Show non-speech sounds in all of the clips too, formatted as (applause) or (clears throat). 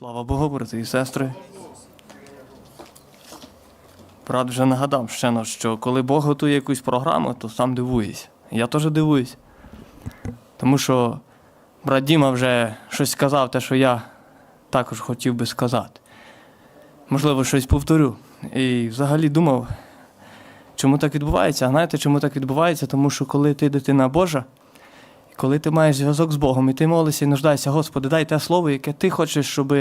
Слава Богу, брати і сестри. Брат вже нагадав ще раз, що коли Бог готує якусь програму, то сам дивуюсь. Я теж дивуюсь. Тому що брат Діма вже щось сказав, те, що я також хотів би сказати. Можливо, щось повторю. І взагалі думав, чому так відбувається. А знаєте, чому так відбувається? Тому що коли ти дитина Божа, коли ти маєш зв'язок з Богом, і ти молишся і нуждаєшся, Господи, дай те слово, яке ти хочеш, щоб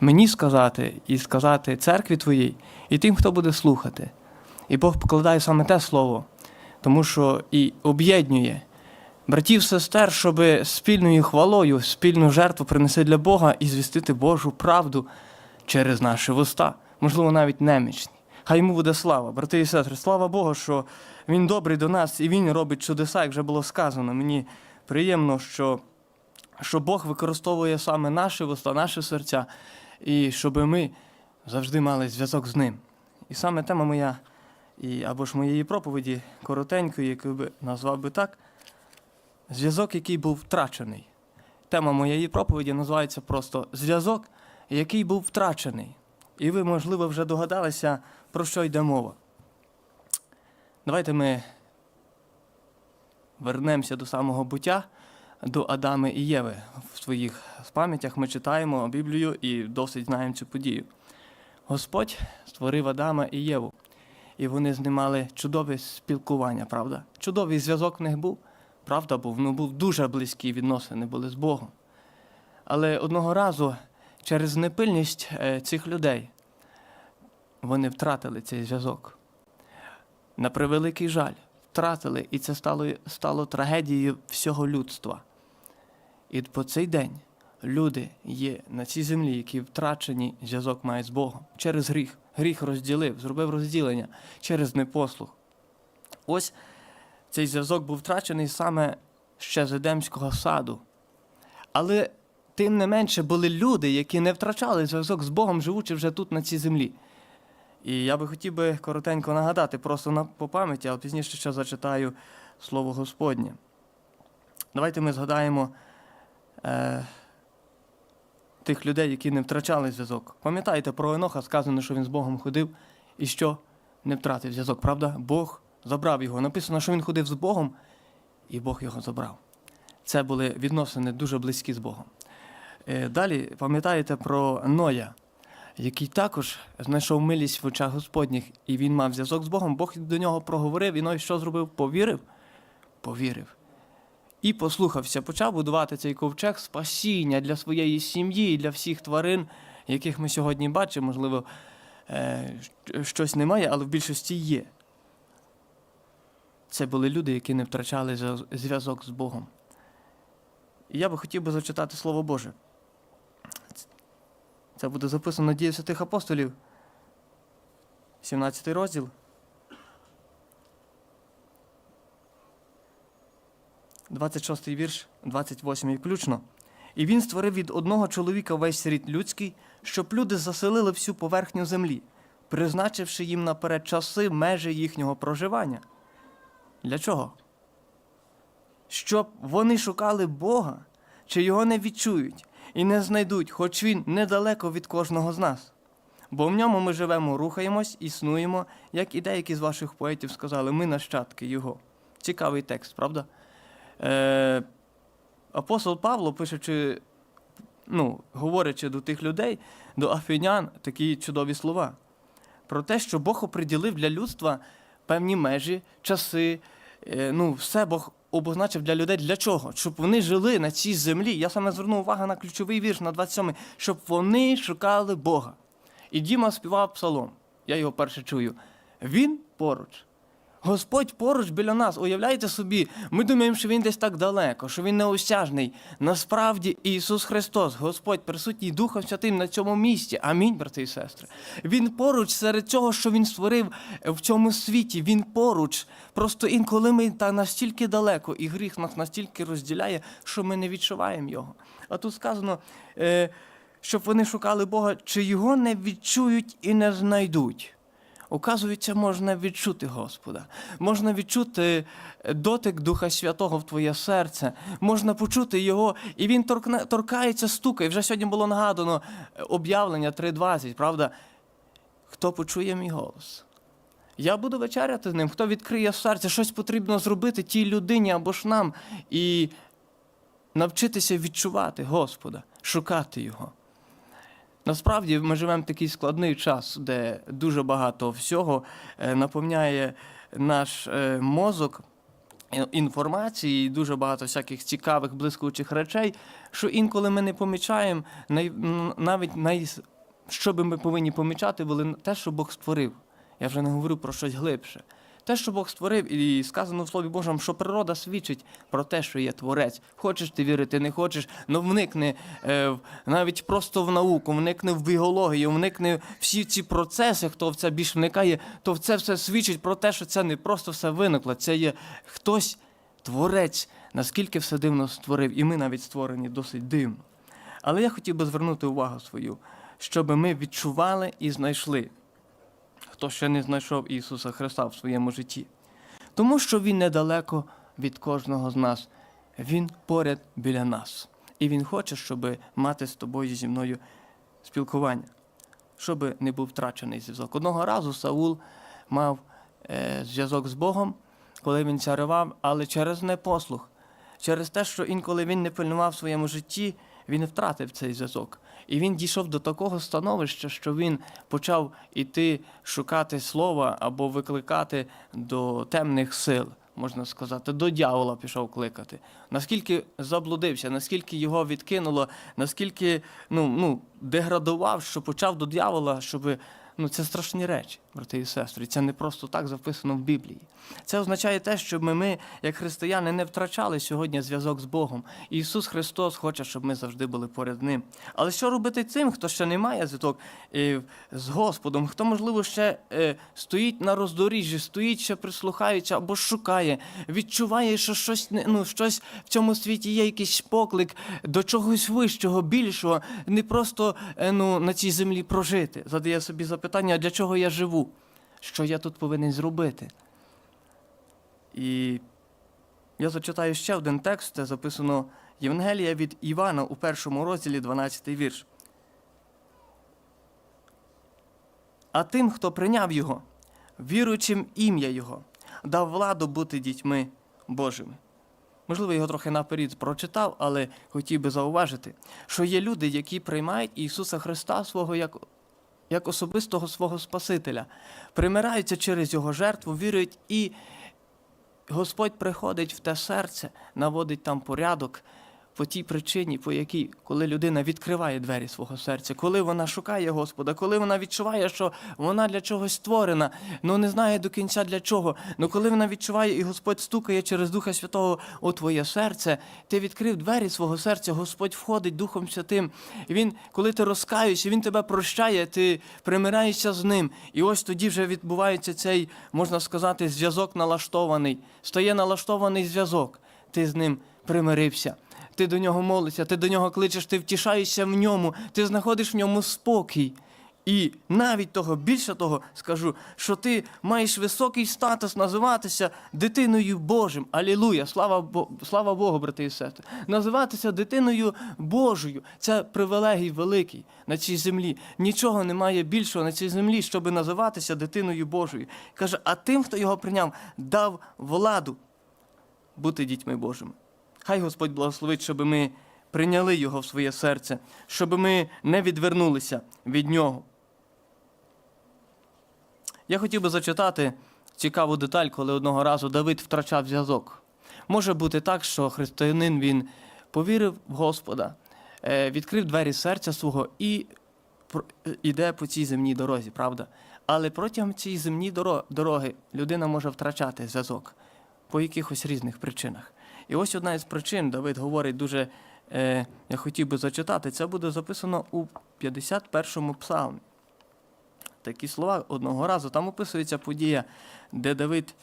мені сказати, і сказати церкві твоїй, і тим, хто буде слухати. І Бог покладає саме те слово, тому що і об'єднує братів, сестер, щоб спільною хвалою, спільну жертву принести для Бога і звістити Божу правду через наші вуста, можливо, навіть немічні. Хай йому буде слава, брати і сестри, слава Богу, що Він добрий до нас і Він робить чудеса, як вже було сказано. Мені приємно, що, що Бог використовує саме наші вуста, наші серця, і щоб ми завжди мали зв'язок з ним. І саме тема моя, і, або ж моєї проповіді, коротенької, яку би назвав би так, зв'язок, який був втрачений. Тема моєї проповіді називається просто Зв'язок, який був втрачений. І ви, можливо, вже догадалися, про що йде мова. Давайте ми вернемося до самого буття, до Адами і Єви. В своїх пам'ятях ми читаємо Біблію і досить знаємо цю подію. Господь створив Адама і Єву, і вони з ним мали чудове спілкування, правда? Чудовий зв'язок в них був. Правда, був, ну був дуже близькі відносини були з Богом. Але одного разу через непильність е, цих людей вони втратили цей зв'язок. На превеликий жаль, втратили, і це стало, стало трагедією всього людства. І по цей день люди є на цій землі, які втрачені зв'язок мають з Богом через гріх. Гріх розділив, зробив розділення через непослух. Ось цей зв'язок був втрачений саме ще з Едемського саду. Але тим не менше були люди, які не втрачали зв'язок з Богом, живучи вже тут, на цій землі. І я би хотів би коротенько нагадати, просто на, по пам'яті, але пізніше ще зачитаю Слово Господнє. Давайте ми згадаємо е, тих людей, які не втрачали зв'язок. Пам'ятаєте, про Еноха сказано, що він з Богом ходив і що не втратив зв'язок, правда? Бог забрав його. Написано, що він ходив з Богом, і Бог його забрав. Це були відносини дуже близькі з Богом. Е, Далі пам'ятаєте про Ноя, який також знайшов милість в очах Господніх, і він мав зв'язок з Богом. Бог до нього проговорив, і Ной що зробив? Повірив? Повірив. І послухався, почав будувати цей ковчег спасіння для своєї сім'ї, для всіх тварин, яких ми сьогодні бачимо. Можливо, е, щось немає, але в більшості є. Це були люди, які не втрачали зв'язок з Богом. І я би хотів би зачитати Слово Боже. Це буде записано Дії святих апостолів, 17 розділ. Двадцять шостий вірш, 28 включно. І він створив від одного чоловіка весь рід людський, щоб люди заселили всю поверхню землі, призначивши їм наперед часи межі їхнього проживання. Для чого? Щоб вони шукали Бога, чи його не відчують і не знайдуть, хоч він недалеко від кожного з нас. Бо в ньому ми живемо, рухаємось, існуємо, як і деякі з ваших поетів сказали, ми нащадки його. Цікавий текст, правда? Е, апостол Павло, пишучи, ну, говорячи до тих людей, до афінян, такі чудові слова. Про те, що Бог оприділив для людства певні межі, часи, е, ну, все Бог обозначив для людей для чого? Щоб вони жили на цій землі. Я саме звернув увагу на ключовий вірш на 27-й, щоб вони шукали Бога. І Діма співав псалом. Я його перше чую. Він поруч. Господь поруч біля нас. Уявляєте собі, ми думаємо, що він десь так далеко, що він неосяжний. Насправді Ісус Христос, Господь присутній Духом Святим на цьому місці. Амінь, брати і сестри. Він поруч серед цього, що він створив в цьому світі. Він поруч. Просто інколи ми та настільки далеко, і гріх нас настільки розділяє, що ми не відчуваємо його. А тут сказано. Е, щоб вони шукали Бога, чи його не відчують і не знайдуть. Оказується, можна відчути Господа, можна відчути е, дотик Духа Святого в твоє серце, можна почути Його, і Він торкне, торкається, стукає. Вже сьогодні було нагадано е, об'явлення 3.20, правда? Хто почує мій голос? Я буду вечеряти з ним, хто відкриє серце, щось потрібно зробити тій людині або ж нам і навчитися відчувати Господа, шукати Його. Насправді ми живемо в такий складний час, де дуже багато всього е, наповняє наш е, мозок е, інформації, і дуже багато всяких цікавих, блискучих речей, що інколи ми не помічаємо, навіть най, що би ми повинні помічати, були те, що Бог створив. Я вже не говорю про щось глибше. Те, що Бог створив, і сказано в Слові Божому, що природа свідчить про те, що є творець. Хочеш ти вірити, не хочеш, ну вникни е, навіть просто в науку, вникни в біологію, вникни всі ці процеси, хто в це більш вникає, то це все свідчить про те, що це не просто все виникло, це є хтось, творець, наскільки все дивно створив, і ми навіть створені досить дивно. Але я хотів би звернути увагу свою, щоб ми відчували і знайшли хто ще не знайшов Ісуса Христа в своєму житті. Тому що Він недалеко від кожного з нас. Він поряд біля нас. І Він хоче, щоб мати з тобою зі мною спілкування, щоб не був втрачений зв'язок. Одного разу Саул мав е, зв'язок з Богом, коли він царював, але через непослух, через те, що інколи він не пильнував в своєму житті, він втратив цей зв'язок. І він дійшов до такого становища, що він почав іти шукати слова або викликати до темних сил, можна сказати, до дьявола пішов кликати. Наскільки заблудився, наскільки його відкинуло, наскільки ну, ну, деградував, що почав до дьявола, щоб. Ну, це страшні речі, брати і сестри. Це не просто так записано в Біблії. Це означає те, щоб ми, як християни, не втрачали сьогодні зв'язок з Богом. Ісус Христос хоче, щоб ми завжди були поряд з ним. Але що робити цим, хто ще не має зв'язок е, з Господом, хто, можливо, ще е, стоїть на роздоріжжі, стоїть ще прислухаючи або шукає, відчуває, що щось ну, щось в цьому світі є якийсь поклик до чогось вищого, більшого, не просто е, ну, на цій землі прожити. Задає собі запитання, а для чого я живу? Що я тут повинен зробити? І я зачитаю ще один текст, це записано Євангелія від Івана у першому розділі, 12 вірш. А тим, хто прийняв його, віруючим ім'я Його, дав владу бути дітьми Божими. Можливо, його трохи наперед прочитав, але хотів би зауважити, що є люди, які приймають Ісуса Христа свого як, як особистого свого Спасителя, примираються через Його жертву, вірують і Господь приходить в те серце, наводить там порядок по тій причині, по якій, коли людина відкриває двері свого серця, коли вона шукає Господа, коли вона відчуває, що вона для чогось створена, ну не знає до кінця для чого. Ну коли вона відчуває, і Господь стукає через Духа Святого у твоє серце, ти відкрив двері свого серця, Господь входить Духом Святим. І Він, коли ти розкаєшся, Він тебе прощає, ти примираєшся з ним. І ось тоді вже відбувається цей, можна сказати, зв'язок налаштований. Стає налаштований зв'язок. Ти з ним примирився. Ти до нього молишся, ти до нього кличеш, ти втішаєшся в ньому, ти знаходиш в ньому спокій. І навіть того, більше того, скажу, що ти маєш високий статус називатися дитиною Божим. Алілуя! Слава, Бо... Слава Богу, брати і сестри. Називатися дитиною Божою це привілегій великий на цій землі. Нічого немає більшого на цій землі, щоб називатися дитиною Божою. Каже, а тим, хто його прийняв, дав владу бути дітьми Божими. Хай Господь благословить, щоб ми прийняли Його в своє серце, щоб ми не відвернулися від Нього. Я хотів би зачитати цікаву деталь, коли одного разу Давид втрачав зв'язок. Може бути так, що християнин він повірив в Господа, е, відкрив двері серця свого і про- е, по цій земній дорозі, правда? Але протягом цієї земній дороги людина може втрачати зв'язок по якихось різних причинах. І ось одна із причин, Давид говорить дуже, е, я хотів би зачитати, це буде записано у 51-му псалмі. Такі слова одного разу. Там описується подія, де Давид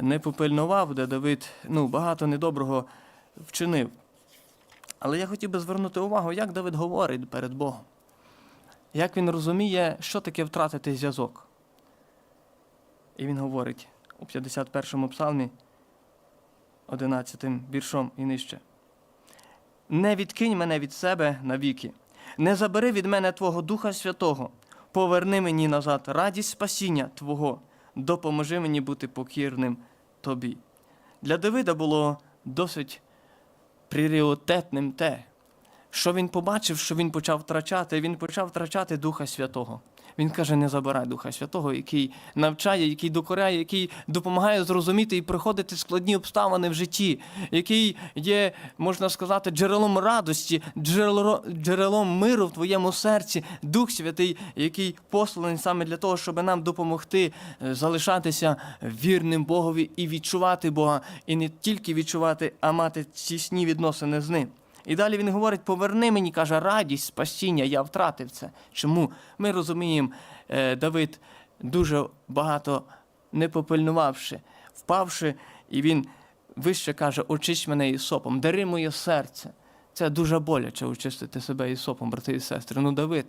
не попильнував, де Давид ну, багато недоброго вчинив. Але я хотів би звернути увагу, як Давид говорить перед Богом. Як він розуміє, що таке втратити зв'язок. І він говорить у 51-му псалмі, 11 віршом і нижче. Не відкинь мене від себе навіки, не забери від мене Твого Духа Святого, поверни мені назад радість спасіння Твого, допоможи мені бути покірним Тобі. Для Давида було досить пріоритетним те, що він побачив, що він почав втрачати, він почав втрачати Духа Святого. Він каже: не забирай Духа Святого, який навчає, який докоряє, який допомагає зрозуміти і проходити складні обставини в житті, який є, можна сказати, джерелом радості, джерело- джерелом миру в твоєму серці, Дух Святий, який посланий саме для того, щоб нам допомогти е, залишатися вірним Богові і відчувати Бога, і не тільки відчувати, а мати тісні відносини з ним. І далі він говорить: поверни мені, каже, радість, спасіння, я втратив це. Чому? Ми розуміємо, е, Давид дуже багато не попильнувавши, впавши, і він вище каже: очись мене ісопом, дари моє серце. Це дуже боляче очистити себе ісопом, брати і сестри. Ну, Давид,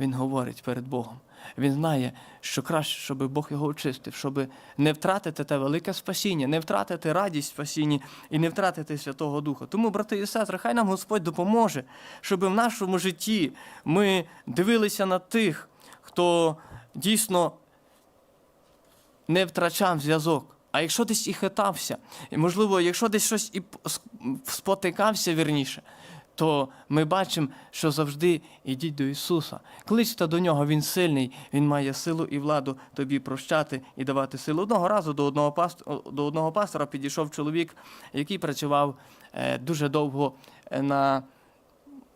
він говорить перед Богом. Він знає, що краще, щоб Бог його очистив, щоб не втратити те велике спасіння, не втратити радість в спасінні і не втратити Святого Духа. Тому, брати і сестри, хай нам Господь допоможе, щоб в нашому житті ми дивилися на тих, хто дійсно не втрачав зв'язок. А якщо десь і хитався, і можливо, якщо десь щось і спотикався вірніше, то ми бачимо, що завжди ідіть до Ісуса. Кличте до нього, Він сильний, Він має силу і владу тобі прощати і давати силу. Одного разу до одного, паст... до одного пастора підійшов чоловік, який працював е, дуже довго е, на,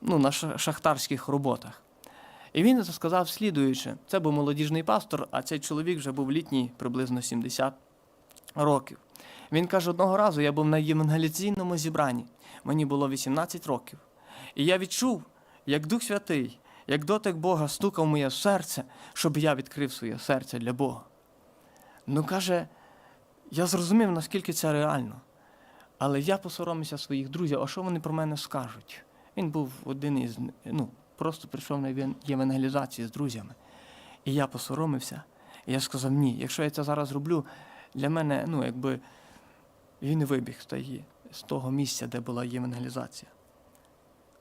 ну, на шахтарських роботах. І він сказав слідуюче: це був молодіжний пастор, а цей чоловік вже був літній, приблизно 70 років. Він каже: одного разу я був на євангеліційному зібранні. Мені було 18 років. І я відчув, як Дух Святий, як дотик Бога стукав моє серце, щоб я відкрив своє серце для Бога. Ну, каже, я зрозумів, наскільки це реально. Але я посоромився своїх друзів, а що вони про мене скажуть? Він був один із, ну, просто прийшов на єван- євангелізацію з друзями. І я посоромився. І я сказав, ні, якщо я це зараз роблю, для мене, ну, якби він вибіг з того місця, де була євангелізація.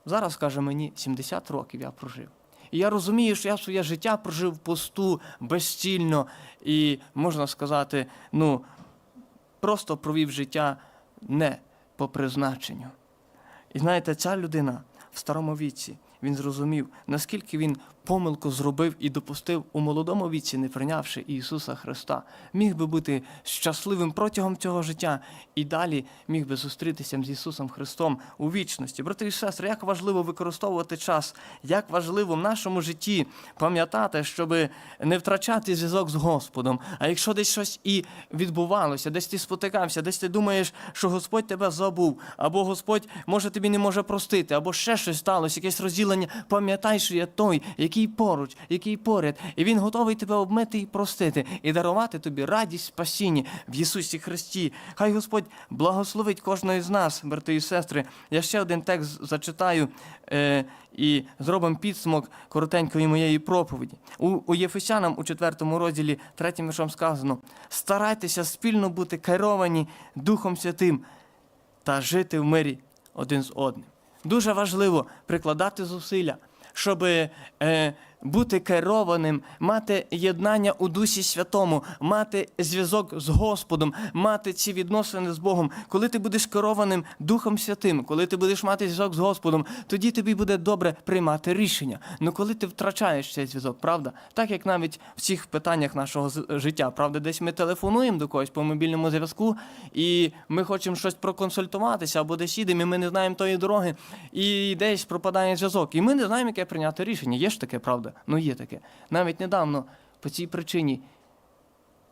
Зараз, каже мені, 70 років я прожив. І я розумію, що я своє життя прожив в посту безцільно і, можна сказати, ну, просто провів життя не по призначенню. І знаєте, ця людина в старому віці, він зрозумів, наскільки він помилку зробив і допустив у молодому віці, не прийнявши Ісуса Христа, міг би бути щасливим протягом цього життя і далі міг би зустрітися з Ісусом Христом у вічності. Брати і сестри, як важливо використовувати час, як важливо в нашому житті пам'ятати, щоб не втрачати зв'язок з Господом. А якщо десь щось і відбувалося, десь ти спотикався, десь ти думаєш, що Господь тебе забув, або Господь може тобі не може простити, або ще щось сталося, якесь розділення, пам'ятай, що є той, який поруч, який поряд, і він готовий тебе обмити і простити, і дарувати тобі радість спасіння в Ісусі Христі. Хай Господь благословить кожного з нас, брати і сестри. Я ще один текст зачитаю е, і зробимо підсумок коротенької моєї проповіді. У, у Єфесянам у 4 розділі 3 віршом сказано: старайтеся спільно бути керовані Духом Святим та жити в мирі один з одним. Дуже важливо прикладати зусилля, щоб е, бути керованим, мати єднання у Дусі Святому, мати зв'язок з Господом, мати ці відносини з Богом. Коли ти будеш керованим Духом Святим, коли ти будеш мати зв'язок з Господом, тоді тобі буде добре приймати рішення. Ну коли ти втрачаєш цей зв'язок, правда? Так як навіть в цих питаннях нашого життя, правда, десь ми телефонуємо до когось по мобільному зв'язку, і ми хочемо щось проконсультуватися, або десь їдемо, і ми не знаємо тої дороги, і десь пропадає зв'язок. І ми не знаємо, яке прийняти рішення. Є ж таке, правда? Ну є таке. Навіть недавно по цій причині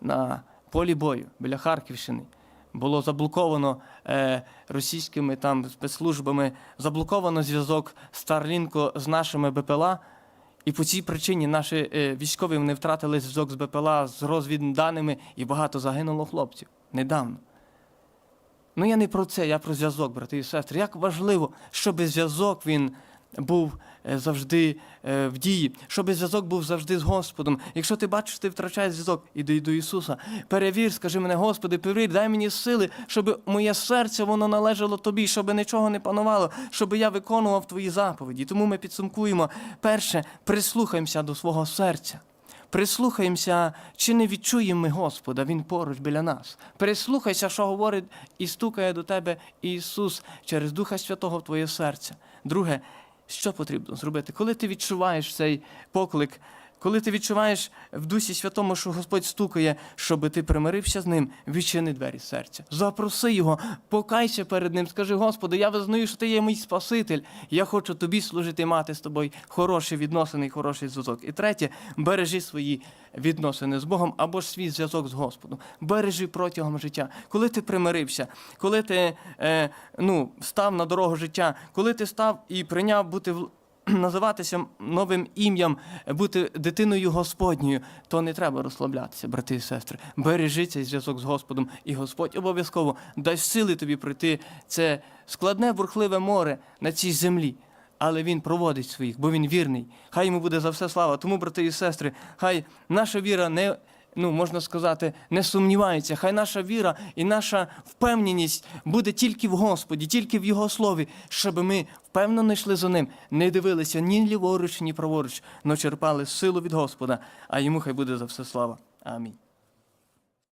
на полі бою біля Харківщини було заблоковано е, російськими там спецслужбами, заблоковано зв'язок Старлінко з нашими БПЛА. І по цій причині наші е, військові вони втратили зв'язок з БПЛА з розвідданими, і багато загинуло хлопців недавно. Ну я не про це, я про зв'язок, брати і сестри. Як важливо, щоб зв'язок він був е, завжди е, в дії, щоб зв'язок був завжди з Господом. Якщо ти бачиш, ти втрачаєш зв'язок, іди до Ісуса. Перевір, скажи мене, Господи, перевір, дай мені сили, щоб моє серце воно належало тобі, щоб нічого не панувало, щоб я виконував твої заповіді. Тому ми підсумкуємо. Перше, прислухаємося до свого серця. Прислухаємося, чи не відчуємо ми Господа, Він поруч біля нас. Прислухайся, що говорить і стукає до тебе Ісус через Духа Святого в твоє серце. Друге, що потрібно зробити? Коли ти відчуваєш цей поклик, коли ти відчуваєш в Дусі Святому, що Господь стукає, щоб ти примирився з ним, відчини двері серця. Запроси його, покайся перед ним, скажи, Господи, я визнаю, що ти є мій Спаситель. Я хочу тобі служити, мати з тобою хороші відносини і хороший зв'язок. І третє, бережи свої відносини з Богом або ж свій зв'язок з Господом. Бережи протягом життя. Коли ти примирився, коли ти е, ну, став на дорогу життя, коли ти став і прийняв бути в (clears throat) називатися новим ім'ям, бути дитиною Господньою, то не треба розслаблятися, брати і сестри. Бережи цей зв'язок з Господом, і Господь обов'язково дасть сили тобі пройти це складне бурхливе море на цій землі. Але він проводить своїх, бо він вірний. Хай йому буде за все слава. Тому, брати і сестри, хай наша віра не ну можна сказати, не сумнівається. Хай наша віра і наша впевненість буде тільки в Господі, тільки в Його слові, щоб ми впевнено йшли за ним, не дивилися ні ліворуч, ні праворуч, но черпали силу від Господа, а йому хай буде за все слава. Амінь.